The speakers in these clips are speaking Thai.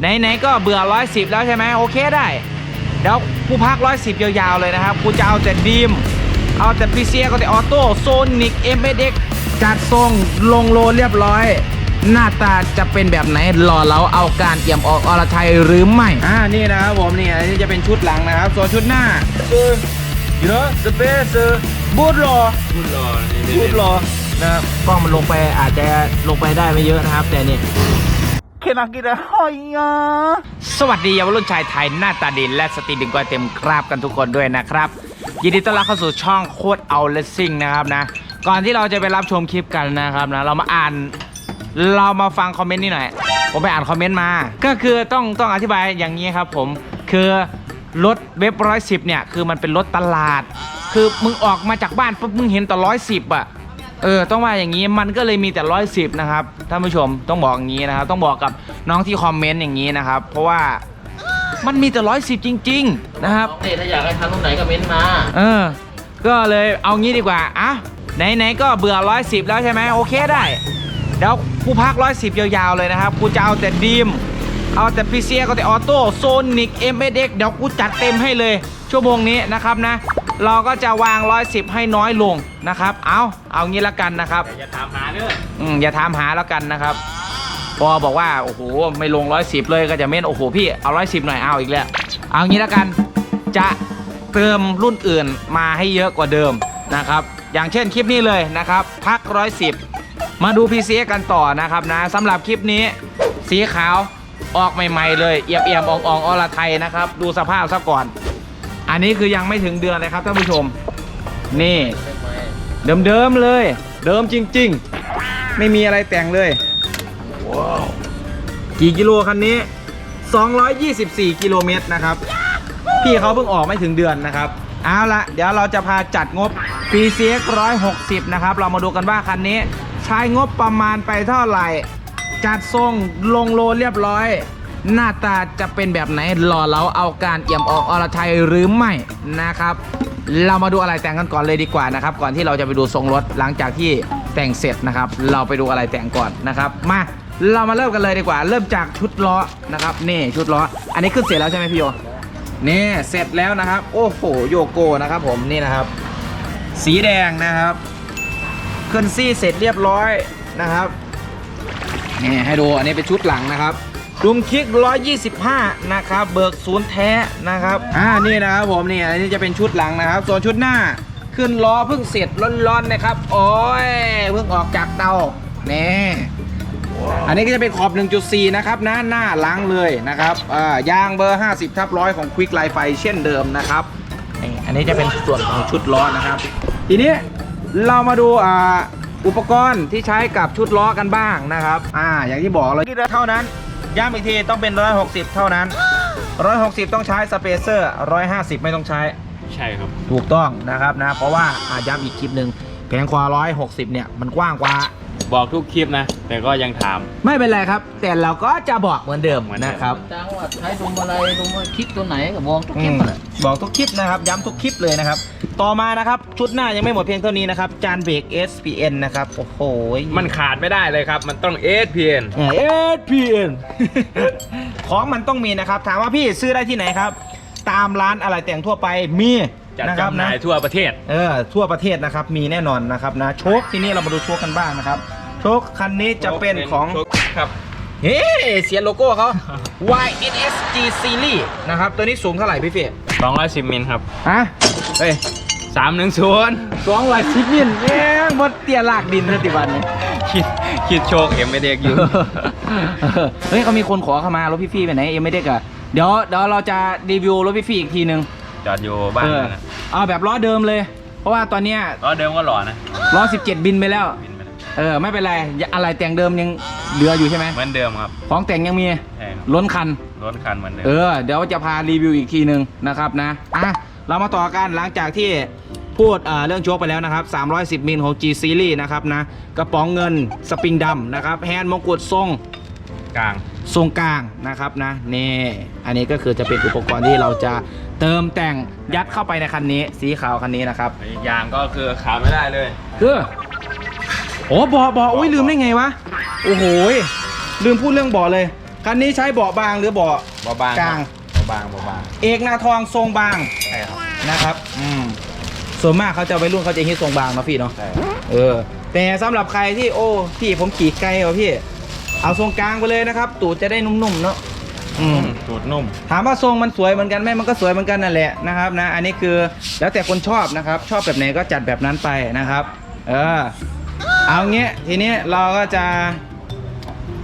ไหนๆก็เบื่อร้อยสิบแล้วใช่ไหมโอเคได้ เดี๋ยวกูพักร้อยสิบยาวๆเลยนะครับ กูจะเอาแต่ดีม เอาแต่พีเซียก็แต่ออโต้โซนิกเอ็มเด็กจัดทรงลงโลเรียบร้อย หน้าตาจะเป็นแบบไหนหล่อเราเอาการเอี่ยมออกอรไทยหรือไม่ อ่า นี่นะครับผมนี่อันนี้จะเป็นชุดหลังนะครับ ส่วนชุดหน้าคือยูโน่สเปซบูทรอพูดรอนี่พูดรอนะครับกล้องมันลงไปอาจจะลงไปได้ไม่เยอะนะครับ แต่นี่ เคนักิระหอยอะสวัสดีเยาวรุ่นชายไทยหน้าตาดีและสติดึงก้อยเต็มคราบกันทุกคนด้วยนะครับ ยินดีต้อนรับเข้าสู่ช่องโคตรเอาเลสซิ่งนะครับนะ ก่อนที่เราจะไปรับชมคลิปกันนะครับนะ เรามาอ่านเรามาฟังคอมเมนต์นี่หน่อย ผมไปอ่านคอมเมนต์มา ก็คือต้องต้องอธิบายอย่างนี้ครับผมคือรถเว็บร้อยสิบเนี่ยคือมันเป็นรถตลาด คือมึงออกมาจากบ้านปุ๊บมึงเห็นแต่ร้อยสิบอะ เออต้องว่าอย่างนี้มันก็เลยมีแต่ร้อยสิบนะครับท่านผู้ชมต้องบอกอย่างนี้นะครับ ต้องบอกกับน้องที่คอมเมนต์อย่างนี้นะครับ เพราะว่ามันมีแต่ร้อยสิบจริง ๆ นะครับนี่ถ้าอยากให้ทำตรงไหนก็เม้นมา เออ ก็เลยเอางี้ดีกว่าอะไหนๆก็เบื่อร้อยสิบแล้วใช่ไหมโอเคได้เดี๋ยวกูพักร้อยสิบยาวๆเลยนะครับกูจะเอาแต่ดีมเอาแต่พีเซียก็แต่ออโต้โซนิกเอ็มเเเดี๋ยวกูจัดเต็มให้เลย ชั่วโมงนี้นะครับนะ เราก็จะวางร้อยสิบให้น้อยลงนะครับ เอาเอางี้ละกันนะครับ อย่าถามหาเด้ออืมอย่าถามหาแล้วกันนะครับ พอบอกว่าโอ้โหไม่ลงร้อยสิบเลยก็จะเม้นโอ้โหพี่เอาร้อยสิบหน่อยเอาอีกแล้วเอางี้แล้วกันจะเติมรุ่นอื่นมาให้เยอะกว่าเดิมนะครับ อย่างเช่นคลิปนี้เลยนะครับ พักร้อยสิบมาดู PCX กันต่อนะครับนะสำหรับคลิปนี้ สีขาวออกใหม่ ๆ เลยเอียบเอียมๆอ่องๆอรไทยนะครับ ดูสภาพซะก่อน อันนี้คือยังไม่ถึงเดือนเลยครับท่านผู้ชม นี่ เดิมๆเลย เดิมจริง ๆ ไม่มีอะไรแต่งเลยกี่กิโลคันนี้ 224 กิโลเมตรนะครับ พี่เขาเพิ่งออกไม่ถึงเดือนนะครับ เอาละเดี๋ยวเราจะพาจัดงบ PCX 160 นะครับ เรามาดูกันว่าคันนี้ ใช้งบประมาณไปเท่าไหร่ จัดทรงลงโลเรียบร้อย หน้าตาจะเป็นแบบไหนหล่อเราเอาการเอี่ยมออกอรไทยหรือไม่นะครับ เรามาดูอะไรแต่งกันก่อนเลยดีกว่านะครับ ก่อนที่เราจะไปดูทรงรถหลังจากที่แต่งเสร็จนะครับ เราไปดูอะไรแต่งก่อนนะครับมาเรามาเริ่มกันเลยดีกว่า เริ่มจากชุดล้อนะครับนี่ชุดล้อ อันนี้ขึ้นเสร็จแล้วใช่ไหมพี่โยนี่เสร็จแล้วนะครับ โอ้โหโยโกนะครับผมนี่นะครับ สีแดงนะครับขึ้นซี่เสร็จเรียบร้อยนะครับนี่ให้ดูอันนี้เป็นชุดหลังนะครับ ดุมคิก 125 นะครับ เบิกศูนย์แท้นะครับ อ่า นี่นะครับผมนี่อันนี้จะเป็นชุดหลังนะครับ ส่วนชุดหน้าขึ้นล้อเพิ่งเสร็จร้อนๆนะครับ โอ้ย เพิ่งออกจากเตานี่อันนี้ก็จะเป็นขอบ 1.4 นะครับนะหน้าล้างเลยนะครับ อ่า ยางเบอร์ 50 ทับร้อยของ Quick l i ไฟเช่นเดิมนะครับ นี่ อันนี้จะเป็นส่วนของชุดล้อนะครับ ทีนี้เรามาดู อ่าอุปกรณ์ที่ใช้กับชุดล้อกันบ้างนะครับ อ่า อย่างที่บอกเลยเท่านั้น ย้ำอีกทีต้องเป็น 160 เท่านั้น 160 ต้องใช้สเปเซอร์ 150 ไม่ต้องใช้ ใช่ครับ ถูกต้องนะครับนะ เพราะว่าอ่าย้ำอีกคลิปหนึ่งแผงควา 160 เนี่ย มันกว้างกว่า บอกทุกคลิปนะ แต่ก็ยังถาม ไม่เป็นไรครับ แต่เราก็จะบอกเหมือนเดิมเหมือนเดิม นะครับจ้างว่าใช้ดุมอะไรดุมคลิกตัวไหนก็มองทุกคลิปอืมมาเลยบอกทุกคลิปนะครับ ย้ำทุกคลิปเลยนะครับ ต่อมานะครับ ชุดหน้ายังไม่หมดเพียงเท่านี้นะครับ จานเบรก SPN นะครับ โอ้โหมันขาดไม่ได้เลยครับ มันต้อง SPN เออ SPN ของมันต้องมีนะครับ ถามว่าพี่ซื้อได้ที่ไหนครับ ตามร้านอะไรแต่งทั่วไปมีจัดนะครับจำหน่ายทั่วประเทศ เออทั่วประเทศนะครับมีแน่นอนนะครับนะโชคที่นี่เรามาดูโชคกันบ้างนะครับ โชคคันนี้จะเป็นของ ครับเฮ้เสียโลโก้เขา YNSG Series นะครับ ตัวนี้สูงเท่าไหร่พี่เฟย210มิลครับฮะเฮ้ย310สองร้อยสิบมิลเอ้งบดเตียลากดินเทติบันเนี่ยคิดคิดโชคเอ็มไม่เด็กอยู่ เฮ้ยเขามีคนขอเข้ามารถพี่ฟี่ไปไหนเอ็มไม่ได้กะเดี๋ยวเดี๋ยวเราจะรีวิวรถพี่ฟี่อีกทีนึงจอดอยู่บ้านเออนั่นนะเอาแบบล้อเดิมเลย เพราะว่าตอนเนี้ยล้อเดิมก็หล่อนะล้อ17 บินไปแล้วบินไปแล้ว เออไม่เป็นไรอะไรแต่งเดิมยังเหลืออยู่ใช่ไหมเหมือนเดิมครับของแต่งยังมีใช่ครับล้นคันรถคันเหมือนเดิมเออเดี๋ยวจะพารีวิวอีกทีหนึ่งนะครับนะอะเรามาต่อกันหลังจากที่พูดเอ่อเรื่องโชคไปแล้วนะครับ 310 มิลของ G Series นะครับนะกระป๋องเงินสปริงดำนะครับแฮนด์มงกุฎทรง กลาง ทรงกลางนะครับนะนี่อันนี้ก็คือจะเป็นอุปกรณ์ที่เราจะเติมแต่งยัดเข้าไปในคันนี้ สีขาวคันนี้นะครับอีกอย่างก็คือขาดไม่ได้เลย คือ โอ้บอบออุ้ยลืมได้ไงวะโอ้โหยลืมพูดเรื่องบอเลยคันนี้ใช้เบาะบางหรือเบาะ เบาบางกลาง เบาบางเบาบางเอกนาทองทรงบางใช่ครับนะครับ อืมส่วนมากเขาจะวัยรุ่นเขาจะฮิตทรงบางเนาะพี่เนาะใช่เออ แต่สำหรับใครที่โอ้พี่ผมขี่ไกลเหรอพี่ เอาทรงกลางไปเลยนะครับ ตูดจะได้นุ่มๆเนาะอืม สูตรนุ่ม ถามว่าทรงมันสวยเหมือนกันไหมมันก็สวยเหมือนกันนั่นแหละนะครับนะ อันนี้คือแล้วแต่คนชอบนะครับ ชอบแบบไหนก็จัดแบบนั้นไปนะครับ เออ เอางี้ทีนี้เราก็จะ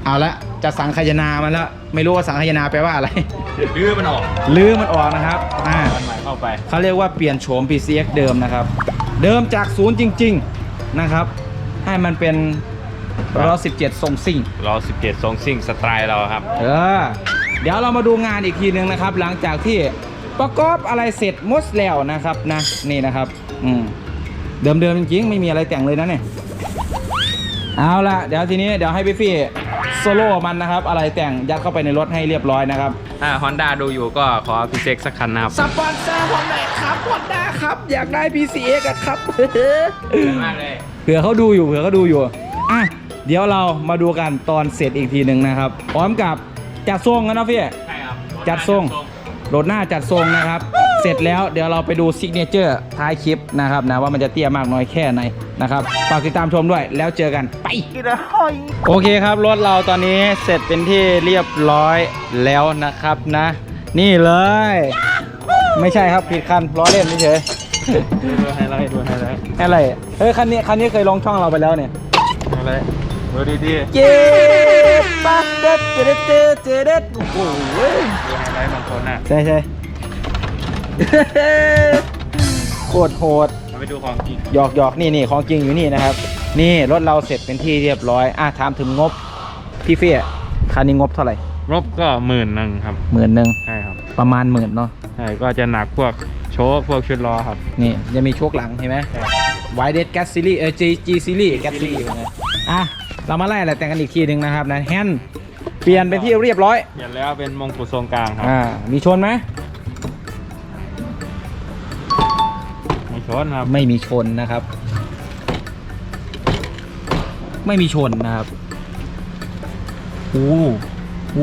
เอาละจะสังขยานามันแล้วไม่รู้ว่าสังขยานาแปลว่าอะไรดื้อมันออกลื้อมันออกนะครับอ่ามันใหม่เข้าไปเขาเรียกว่าเปลี่ยนโฉม PCX เดิมนะครับ เดิมจากศูนย์จริง ๆนะครับ ให้มันเป็นล้อ17ทรงซิ่งเรา17ทรงซิ่งสไตล์เราครับ เออเดี๋ยวเรามาดูงานอีกทีหนึ่งนะครับ หลังจากที่ประกอบอะไรเสร็จหมดแล้วนะครับนะนี่นะครับ อืมเดิมๆจริงๆ ไม่มีอะไรแต่งเลยนะเนี่ย เอาละเดี๋ยวทีนี้เดี๋ยวให้พี่ฟี่โซโล่มันนะครับ อะไรแต่งยัดเข้าไปในรถให้เรียบร้อยนะครับ ถ้าฮอนด้าดูอยู่ก็ขอพิเศษสักคันนะครับสปอนเซอร์ผมหน่อยครับฮอนด้าครับ อยากได้ PCX อะครับ มากเลยเผื่อเขาดูอยู่เผื่อเขาดูอยู่อะเดี๋ยวเรามาดูกันตอนเสร็จอีกทีหนึ่งนะครับพร้อมกับจัดทรงกันนะพี่ ใช่ครับจัดทรงโหลดหน้าจัดทรงนะครับเสร็จแล้วเดี๋ยวเราไปดูซิกเนเจอร์ท้ายคลิปนะครับนะว่ามันจะเตี้ยมากน้อยแค่ไหนนะครับฝากติดตามชมด้วยแล้วเจอกันไปโอเคครับรถเราตอนนี้เสร็จเป็นที่เรียบร้อยแล้วนะครับนะ นี่เลย ไม่ใช่ครับผิดคันล้อเล่นเฉยดูไฮไลท์ดูไฮไลท์ๆอะไรเฮ้ยคันนี้คันนี้เคยลงช่องเราไปแล้วเนี่ยไฮไลท์ดูดีดีเจ็บปั๊บเด็ดเด็ดเด็ดเด็ดเด็ดโอ้โหดูไฮไลท์บางคนน่ะใช่ใช่ โคตรโหดเราไปดูของจริงหยอกหยอกนี่นี่ของจริงอยู่นี่นะครับ นี่รถเราเสร็จเป็นที่เรียบร้อย อะถามถึงงบ พี่เฟียคันนี้งบเท่าไหร่รบก็หมื่นหนึ่งครับหมื่นหนึ่งใช่ครับประมาณหมื่นเนาะใช่ก็จะหนักพวกโชคพวกชุดล้อครับ นี่ยังมีโชคหลังเห็นไหมไวเดดแกสซิลี่เออจีจีซีรีส์แกสซิลี่อะเรามาไล่อะไรแต่งกันอีกทีหนึ่งนะครับนะแฮนด์เปลี่ยนเป็นที่เรียบร้อย เปลี่ยนแล้วเป็นมงกุฎทรงกลางครับอ่ามีชนไหม ไม่ชนครับ ไม่มีชนนะครับ ไม่มีชนนะครับโอ้โห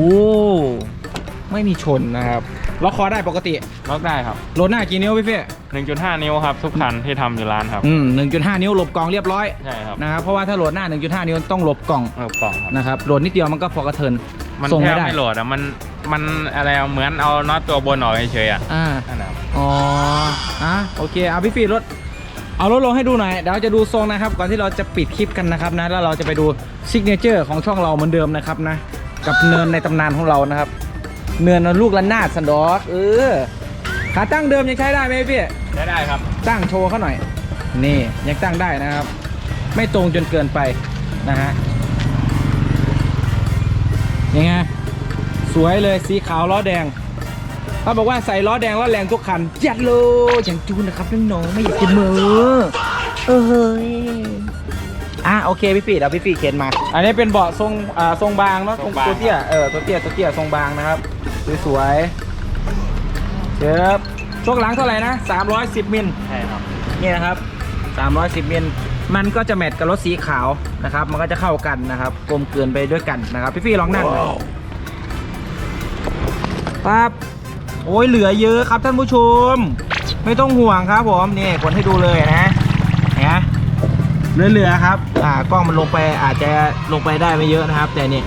ไม่มีชนนะครับล็อกคอได้ปกติล็อกได้ครับโหลดหน้ากี่นิ้วพี่เฟ้1.5นิ้วครับทุกคันที่ทำอยู่ร้านครับอืมหนึ่งจุดห้านิ้วหลบกล่องเรียบร้อยใช่ครับนะครับเพราะว่าถ้าโหลดหน้า1.5นิ้วต้องหลบกล่องเออกล่องครับนะครับโหลดนิดเดียวมันก็พอกระเทินมันส่งแทไม่บได้ไม่โหลดอะมันมันอะไรอะเหมือนเอาน็อตตัวบนออกเฉยๆอะอ่านั่นแหละครับอ๋อ อะโอเคเอาพี่ฟีรถเอารถลงให้ดูหน่อยเดี๋ยวจะดูทรงนะครับ ก่อนที่เราจะปิดคลิปกันนะครับนะแล้วเราจะไปดูซิกเนเจอร์ของช่องเราเหมือนเดิมนะครับนะกับเนินในตำนานของเรานะครับ เนินลูกละนาดสันดอกเออขาตั้งเดิมยังใช้ได้ไหมพี่ได้ได้ครับ ตั้งโชว์เขาหน่อย นี่ยังตั้งได้นะครับ ไม่ตรงจนเกินไปนะฮะยังไงสวยเลยสีขาวล้อแดง เขาบอกว่าใส่ล้อแดงล้อแรงทุกคันจัดเลยอย่างจูนนะครับน้องๆไม่อยากจะมือเออเฮ้ยอะโอเคพี่ปีเดี๋ยวพี่ปีเข็นมา อันนี้เป็นเบาะทรงอ่าทรงบางเนาะทรงบาง ตัวเตี้ยเออตัวเตี้ยตัวเตี้ยทรงบางนะครับสวยๆเจ็บช่วงหลังเท่าไหร่นะ 310 มิลใช่ครับนี่นะครับ 310 มิลมันก็จะแมทกับรถสีขาวนะครับ มันก็จะเข้ากันนะครับกลมเกลืนไปด้วยกันนะครับ พี่ฟี่ลองนั่งหน่อยปั๊บ โอ้ยเหลือเยอะครับท่านผู้ชม ไม่ต้องห่วงครับผมนี่คนให้ดูเลยนะเนี่ยเหลือๆครับอ่ากล้องมันลงไปอาจจะลงไปได้ไม่เยอะนะครับ แต่นี่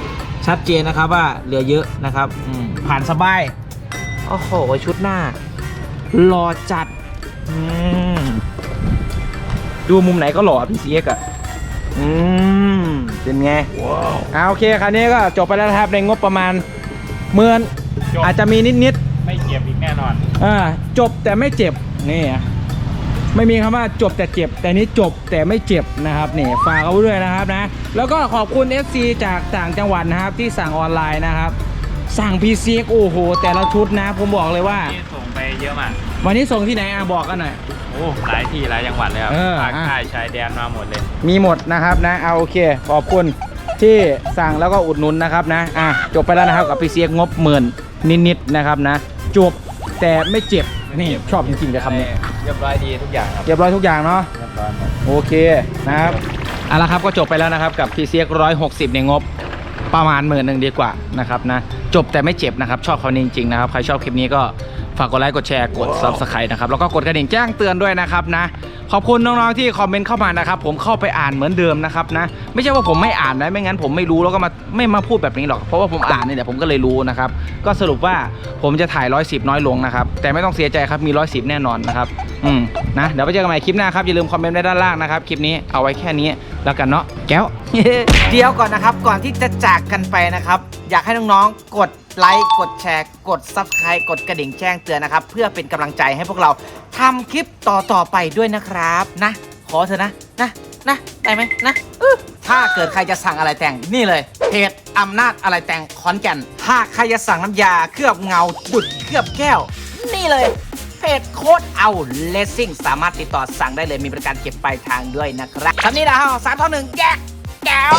ชัดเจนนะครับว่าเหลือเยอะนะครับอืมผ่านสบายโอ้โหชุดหน้าหล่อจัดอืมดูมุมไหนก็หล่อพี่เสียกอะอืมเป็นไงว้าวอ่าโอเคคันนี้ก็จบไปแล้วนะครับในงบประมาณหมื่นจบอาจจะมีนิด ไม่เก็บอีกแน่นอนๆอ่าจบแต่ไม่เจ็บนี่อะไม่มีคำว่าจบแต่เจ็บ แต่นี้จบแต่ไม่เจ็บนะครับนี่ฝากเอาไว้ด้วยนะครับนะ แล้วก็ขอบคุณ FC จากต่างจังหวัดนะครับที่สั่งออนไลน์นะครับ สั่ง PC โอ้โห แต่ละชุดนะ ผมบอกเลยว่านี่ส่งไปเยอะมาก วันนี้ส่งที่ไหนอะบอกกันหน่อยโอ้หลายที่หลายจังหวัดเลยครับเออภาคอะใต้ชายแดนมาหมดเลย มีหมดนะครับนะเอาโอเคขอบคุณที่สั่งแล้วก็อุดหนุนนะครับนะอะจบไปแล้วนะครับกับพีเซียงบหมื่นนิดๆนะครับนะ จบแต่ไม่เจ็บนี่ชอบจริงๆเลยคำนี้เรียบร้อยดีทุกอย่างครับเรียบร้อยทุกอย่างเนาะเรียบร้อยหมดโอเคนะครับเอาละครับก็จบไปแล้วนะครับกับ p c x 160ในงบประมาณหมื่นหนึ่งดีกว่านะครับนะจบแต่ไม่เจ็บนะครับ ชอบเขาจริงๆนะครับใครชอบคลิปนี้ก็ ฝากกดไลค์กดแชร์กด subscribe นะครับแล้วก็กดกระดิ่งแจ้งเตือนด้วยนะครับนะ ขอบคุณน้องๆที่คอมเมนต์เข้ามานะครับผมเข้าไปอ่านเหมือนเดิมนะครับนะ ไม่ใช่ว่าผมไม่อ่านนะไม่งั้นผมไม่รู้แล้วก็มาไม่มาพูดแบบนี้หรอกเพราะว่าผมอ่านนี่แหละผมก็เลยรู้นะครับก็สรุปว่าผมจะถ่าย110น้อยลงนะครับแต่ไม่ต้องเสียใจครับมี110แน่นอนนะครับอืมนะเดี๋ยวไปเจอกันใหม่คลิปหน้าครับอย่าลืมคอมเมนต์ไว้ด้านล่างนะครับคลิปนี้เอาไว้แค่นี้แล้วกันเนาะแก้ว เดี๋ยวก่อนนะครับก่อนที่จะจากกันไปนะครับ อยากให้น้องๆกด ไลค์กดแชร์ กด Subscribe กดกระดิ่งแจ้งเตือนนะครับ เพื่อเป็นกำลังใจให้พวกเราทำคลิปต่อๆไปด้วยนะครับนะ ขอเถอะนะนะนะได้ไหมนะอื้อถ้าเกิดใครจะสั่งอะไรแต่งนี่เลยเพจอำนาจอะไรแต่งขอนแก่นถ้าใครจะสั่งน้ำยาเคลือบเงาดุดเคลือบแก้ว นี่เลย เพจโค้ดเอาเลสซิ่งสามารถติดต่อสั่งได้เลยมีบริการเก็บปลายทางด้วยนะครับคำนี้นะฮะสามท่อหนึ่งแกะแก้ว